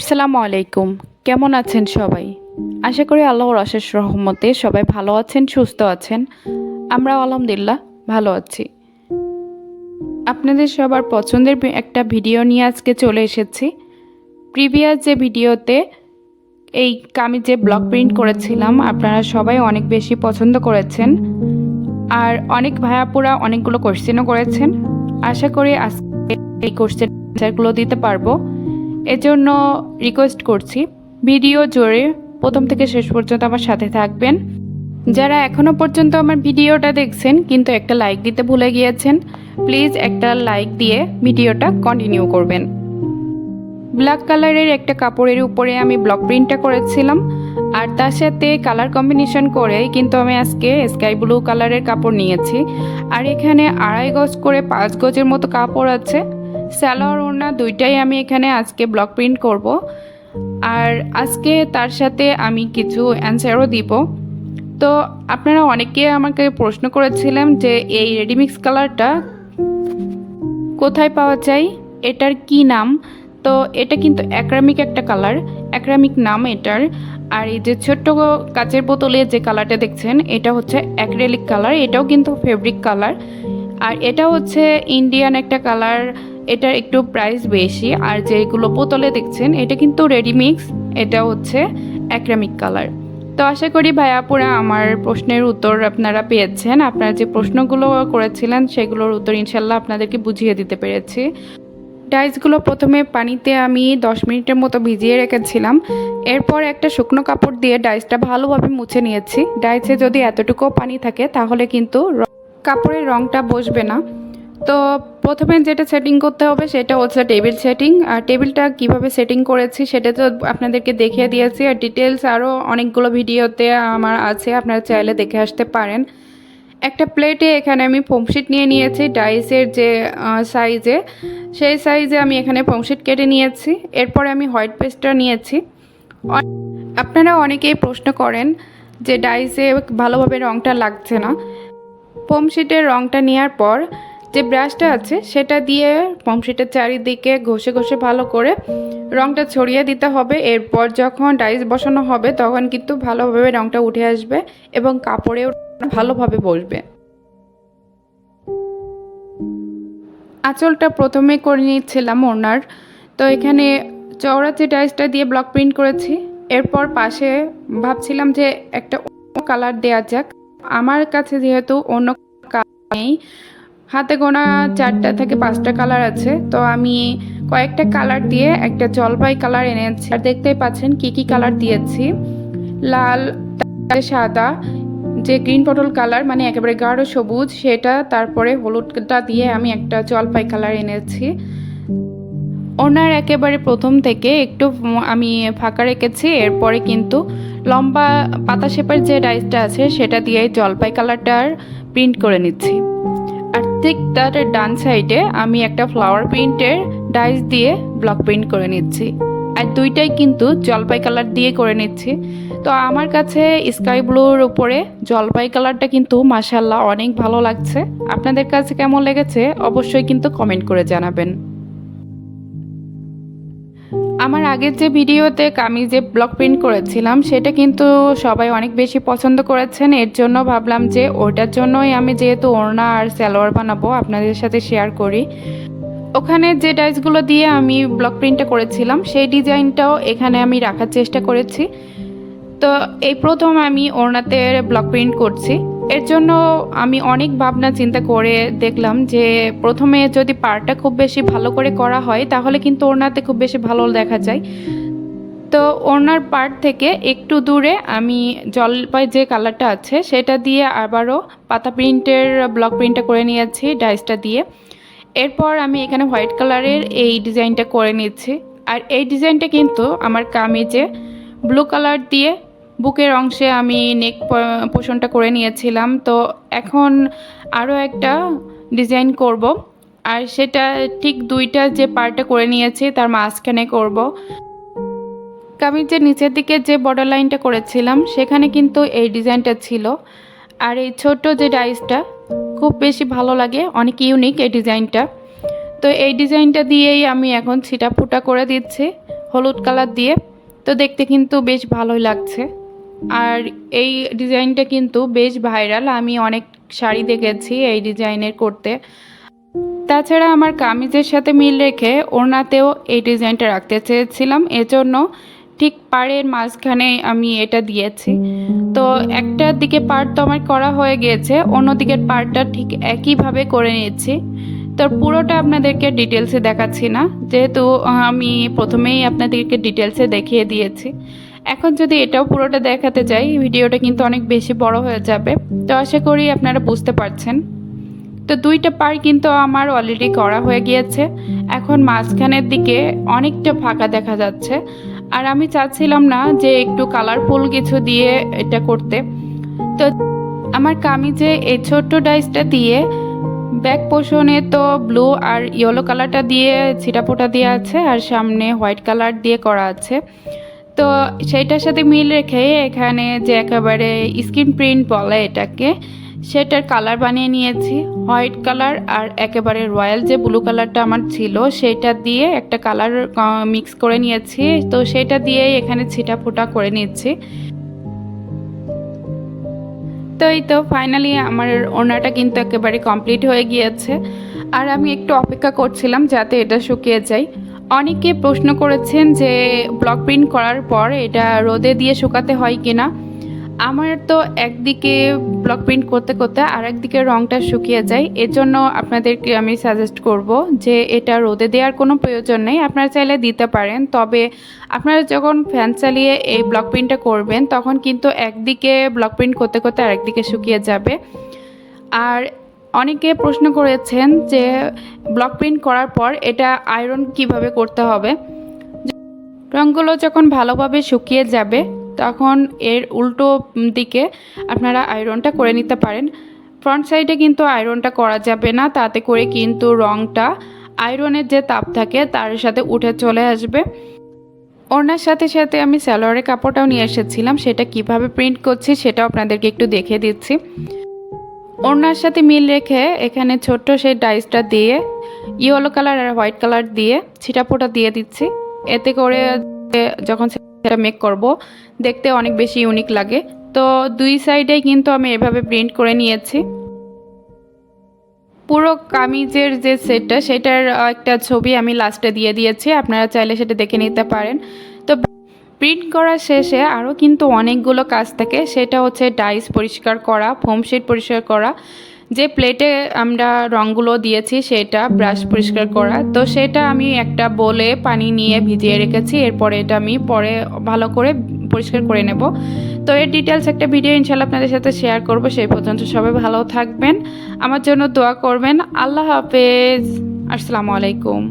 আসসালামু আলাইকুম। কেমন আছেন সবাই? আশা করি আল্লাহর অশেষ রহমতে সবাই ভালো আছেন, সুস্থ আছেন। আমরা আলহামদুলিল্লাহ ভালো আছি। আপনাদের সবার পছন্দের একটা ভিডিও নিয়ে আজকে চলে এসেছি। প্রিভিয়াস যে ভিডিওতে এই আমি যে ব্লগ প্রিন্ট করেছিলাম, আপনারা সবাই অনেক বেশি পছন্দ করেছেন। আর অনেক ভায়াপুরা অনেকগুলো কোশ্চেনও করেছেন। আশা করি আজকে এই কোশ্চেন অ্যান্সারগুলো দিতে পারব। এজন্য রিকোয়েস্ট করছি ভিডিও জোরে প্রথম থেকে শেষ পর্যন্ত আমার সাথে থাকবেন। যারা এখনও পর্যন্ত আমার ভিডিওটা দেখছেন, কিন্তু একটা লাইক দিতে ভুলে গিয়েছেন প্লিজ একটা লাইক দিয়ে ভিডিওটা কন্টিনিউ করবেন। ব্ল্যাক কালারের একটা কাপড়ের উপরে আমি ব্লক প্রিন্টটা করেছিলাম, আর তার সাথে কালার কম্বিনেশন করে কিন্তু আমি আজকে স্কাই ব্লু কালারের কাপড় নিয়েছি। আর এখানে আড়াই গজ করে পাঁচ গজের মতো কাপড় আছে। স্যালোয়ার ওড়না দুইটাই আমি এখানে আজকে ব্লক প্রিন্ট করব। আর আজকে তার সাথে আমি কিছু অ্যান্সারও দিব। তো আপনারা অনেকে আমাকে প্রশ্ন করেছিলেন যে এই রেডিমিক্স কালারটা কোথায় পাওয়া যায়? এটার কি নাম? তো এটা কিন্তু অ্যাক্রামিক একটা কালার অ্যাক্রামিক নাম এটার। আর এই যে ছোট্ট কাচের বোতলে যে কালারটা দেখছেন, এটা হচ্ছে অ্যাক্রেলিক কালার এটাও কিন্তু ফেব্রিক কালার আর এটা হচ্ছে ইন্ডিয়ান একটা কালার এটার একটু প্রাইস বেশি, আর যেগুলো বোতলে দেখছেন, এটা কিন্তু রেডিমিক্স এটা হচ্ছে অ্যাক্রামিক কালার তো আশা করি ভাইয়াপুরা আমার প্রশ্নের উত্তর আপনারা পেয়েছেন। আপনারা যে প্রশ্নগুলো করেছিলেন, সেগুলোর উত্তর ইনশাল্লাহ আপনাদেরকে বুঝিয়ে দিতে পেরেছি। ডাইসগুলো প্রথমে পানিতে আমি দশ মিনিটের মতো ভিজিয়ে রেখেছিলাম। এরপর একটা শুকনো কাপড় দিয়ে ডাইসটা ভালোভাবে মুছে নিয়েছি। ডাইসে যদি এতটুকু পানি থাকে, তাহলে কিন্তু কাপড়ের রঙটা বসবে না। তো প্রথমে যেটা সেটিং করতে হবে সেটা হচ্ছে টেবিল সেটিং আর টেবিলটা কীভাবে সেটিং করেছি সেটা তো আপনাদেরকে দেখিয়ে দিয়েছি, আর ডিটেলস আরও অনেকগুলো ভিডিওতে আমার আছে, আপনারা চাইলে দেখে আসতে পারেন। একটা প্লেটে এখানে আমি ফোমশিট নিয়ে নিয়েছি ডাইসের যে সাইজে সেই সাইজে আমি এখানে ফোমশিট কেটে নিয়েছি, এরপরে আমি হোয়াইট পেস্টটা নিয়েছি। আপনারা অনেকেই প্রশ্ন করেন যে ডাইসে ভালোভাবে রঙটা লাগছে না। ফোমশিটের রঙটা নেওয়ার পর যে ব্রাশটা আছে, সেটা দিয়ে ফোমশিটের চারিদিকে ঘষে ঘষে ভালো করে রঙটা ছড়িয়ে দিতে হবে। এরপর যখন ডাইস বসানো হবে, তখন কিন্তু ভালোভাবে রঙটা উঠে আসবে এবং কাপড়েও ভালোভাবে বসবে। আঁচলটা প্রথমে করে নিচ্ছিলাম ওনার। তো এখানে চওড়া যে ডাইসটা দিয়ে ব্লক প্রিন্ট করেছি। এরপর পাশে ভাবছিলাম যে একটা অন্য কালার দেওয়া যাক। আমার কাছে যেহেতু অন্য কালার নেই হাতে গোনা চারটা থেকে পাঁচটা কালার আছে। তো আমি কয়েকটা কালার দিয়ে একটা জলপাই কালার এনেছি। আর দেখতেই পাচ্ছেন কি কি কালার দিয়েছি। লাল সাদা, যে গ্রিন পটল কালার মানে একেবারে গাঢ় সবুজ, সেটা, তারপরে হলুদটা দিয়ে আমি একটা জলপাই কালার এনেছি। ওনার একেবারে প্রথম থেকে একটু আমি ফাঁকা রেখেছি, এরপরে কিন্তু লম্বা পাতা শেপের যে ডাইসটা আছে, সেটা দিয়ে জলপাই কালারটার প্রিন্ট করে নিচ্ছি। ঠিক তার ডান সাইডে আমি একটা ফ্লাওয়ার প্রিন্টের ডাইস দিয়ে ব্লক প্রিন্ট করে নিচ্ছি। আর দুইটাই কিন্তু জলপাই কালার দিয়ে করে নিচ্ছি। তো আমার কাছে স্কাই ব্লুর উপরে জলপাই কালারটা কিন্তু মাসাল্লাহ অনেক ভালো লাগছে। আপনাদের কাছে কেমন লেগেছে অবশ্যই কিন্তু কমেন্ট করে জানাবেন। আমার আগের যে ভিডিওতে আমি যে ব্লক প্রিন্ট করেছিলাম, সেটা কিন্তু সবাই অনেক বেশি পছন্দ করেছেন। এর জন্য ভাবলাম যে ওটার জন্যই আমি যেহেতু ওড়না আর সালোয়ার বানাবো, আপনাদের সাথে শেয়ার করি। ওখানে যে ডাইসগুলো দিয়ে আমি ব্লক প্রিন্টটা করেছিলাম, সেই ডিজাইনটাও এখানে আমি রাখার চেষ্টা করেছি। তো এই প্রথম আমি ওড়নাতে ব্লক প্রিন্ট করছি। এর জন্য আমি অনেক ভাবনা চিন্তা করে দেখলাম যে প্রথমে যদি পারটা খুব বেশি ভালো করে করা হয়, তাহলে কিন্তু ওড়নাতে খুব বেশি ভালো দেখা যায়। তো ওড়নার পার্ট থেকে একটু দূরে আমি জলপাই যে কালারটা আছে, সেটা দিয়ে আবারও পাতা প্রিন্টের, ব্লক প্রিন্টটা করে নিয়েছি, ডাইসটা দিয়ে। এরপর আমি এখানে হোয়াইট কালারের এই ডিজাইনটা করে নিচ্ছি। আর এই ডিজাইনটা কিন্তু আমার কামিজে ব্লু কালার দিয়ে বুকের অংশে আমি নেক পোষণটা করে নিয়েছিলাম। তো এখন আরও একটা ডিজাইন করব। আর সেটা ঠিক দুইটা যে পার্টটা করে নিয়েছি, তার মাঝখানে করব। কামিজের নিচের দিকে যে বর্ডার লাইনটা করেছিলাম, সেখানে কিন্তু এই ডিজাইনটা ছিল। আর এই ছোট্ট যে ডাইসটা খুব বেশি ভালো লাগে, অনেক ইউনিক এই ডিজাইনটা তো এই ডিজাইনটা দিয়েই আমি এখন ছিটা ফুটা করে দিচ্ছি, হলুদ কালার দিয়ে। তো দেখতে কিন্তু বেশ ভালোই লাগছে। আর এই ডিজাইনটা কিন্তু বেশ ভাইরাল। আমি অনেক শাড়ি দেখেছি এই ডিজাইনের করতে। তাছাড়া আমার কামিজের সাথে মিল রেখে ওড়নাতেও এই ডিজাইনটা রাখতে চেয়েছিলাম। এজন্য ঠিক পাড়ের মাঝখানে আমি এটা দিয়েছি। তো একটার দিকে পার্ট তো আমার করা হয়ে গিয়েছে অন্য দিকের পার্টটা ঠিক একইভাবে করে নিয়েছি। তো পুরোটা আপনাদেরকে ডিটেলসে দেখাচ্ছি না। যেহেতু আমি প্রথমেই আপনাদেরকে ডিটেলসে দেখিয়ে দিয়েছি। এখন যদি এটাও পুরোটা দেখাতে চাই ভিডিওটা কিন্তু অনেক বেশি বড় হয়ে যাবে। তো আশা করি আপনারা বুঝতে পারছেন। তো দুইটা পার কিন্তু আমার অলরেডি করা হয়ে গিয়েছে। এখন মাঝখানের দিকে অনেকটা ফাঁকা দেখা যাচ্ছে। আর আমি চাচ্ছিলাম না যে একটু কালারফুল কিছু দিয়ে এটা করতে। তো আমার কামিজে এই ছোট্ট ডাইসটা দিয়ে ব্যাক পোষণে তো ব্লু আর ইয়েলো কালারটা দিয়ে ছিটাফোটা দিয়ে আছে, আর সামনে হোয়াইট কালার দিয়ে করা আছে। তো সেইটার সাথে মিল রেখে এখানে যে একেবারে স্ক্রিন প্রিন্ট বলে এটাকে, সেটার কালার বানিয়ে নিয়েছি। হোয়াইট কালার আর একেবারে রয়্যাল যে ব্লু কালারটা আমার ছিল, সেটা দিয়ে একটা কালার মিক্স করে নিয়েছি। তো সেটা দিয়ে এখানে ছিটা ফোটা করে নিচ্ছি। তো এই তো ফাইনালি আমার ওড়নাটা কিন্তু একেবারে কমপ্লিট হয়ে গিয়েছে। আর আমি একটু অপেক্ষা করছিলাম যাতে এটা শুকিয়ে যায়। অনেকে প্রশ্ন করেছেন যে ব্লক প্রিন্ট করার পর এটা রোদে দিয়ে শুকাতে হয় কিনা। আমার তো একদিকে ব্লক প্রিন্ট করতে করতে আর একদিকে রঙটা শুকিয়ে যায়। এর জন্য আপনাদেরকে আমি সাজেস্ট করব যে এটা রোদে দেওয়ার কোনো প্রয়োজন নেই। আপনারা চাইলে দিতে পারেন। তবে আপনারা যখন ফ্যান চালিয়ে এই ব্লক প্রিন্টটা করবেন, তখন কিন্তু একদিকে ব্লক প্রিন্ট করতে করতে আরেকদিকে শুকিয়ে যাবে। আর অনেকে প্রশ্ন করেছেন যে ব্লক প্রিন্ট করার পর এটা আয়রন কীভাবে করতে হবে। রঙগুলো যখন ভালোভাবে শুকিয়ে যাবে, তখন এর উল্টো দিকে আপনারা আয়রনটা করে নিতে পারেন। ফ্রন্ট সাইডে কিন্তু আয়রনটা করা যাবে না, তাতে করে কিন্তু রঙটা আয়রনের যে তাপ থাকে, তার সাথে উঠে চলে আসবে। ওনার সাথে সাথে আমি স্যালোয়ারের কাপড়টাও নিয়ে এসেছিলাম, সেটা কীভাবে প্রিন্ট করছি সেটাও আপনাদেরকে একটু দেখিয়ে দিচ্ছি। ওড়নার সাথে মিল রেখে এখানে ছোট্ট সেই ডাইসটা দিয়ে, ইয়েলো কালার আর হোয়াইট কালার দিয়ে ছিটাপোটা দিয়ে দিচ্ছি। এতে করে যখন সেটা মেক করব, দেখতে অনেক বেশি ইউনিক লাগে। তো দুই সাইডে কিন্তু আমি এভাবে প্রিন্ট করে নিয়েছি। পুরো কামিজের যে সেটটা সেটার একটা ছবি আমি লাস্টে দিয়ে দিয়েছি। আপনারা চাইলে সেটা দেখে নিতে পারেন। তো প্রিন্ট করা শেষে আরও কিন্তু অনেকগুলো কাজ থাকে। সেটা হচ্ছে ডাইস পরিষ্কার করা, ফোম শিট পরিষ্কার করা, যে প্লেটে আমরা রঙগুলো দিয়েছি সেটা ব্রাশ পরিষ্কার করা। তো সেটা আমি একটা বলে পানি নিয়ে ভিজিয়ে রেখেছি, এরপরে এটা আমি পরে ভালো করে পরিষ্কার করে নেব। তো এর ডিটেলস একটা ভিডিও ইনশাল্লাহ আপনাদের সাথে শেয়ার করব, সেই পর্যন্ত সবাই ভালো থাকবেন। আমার জন্য দোয়া করবেন। আল্লাহ হাফেজ। আসসালামু আলাইকুম।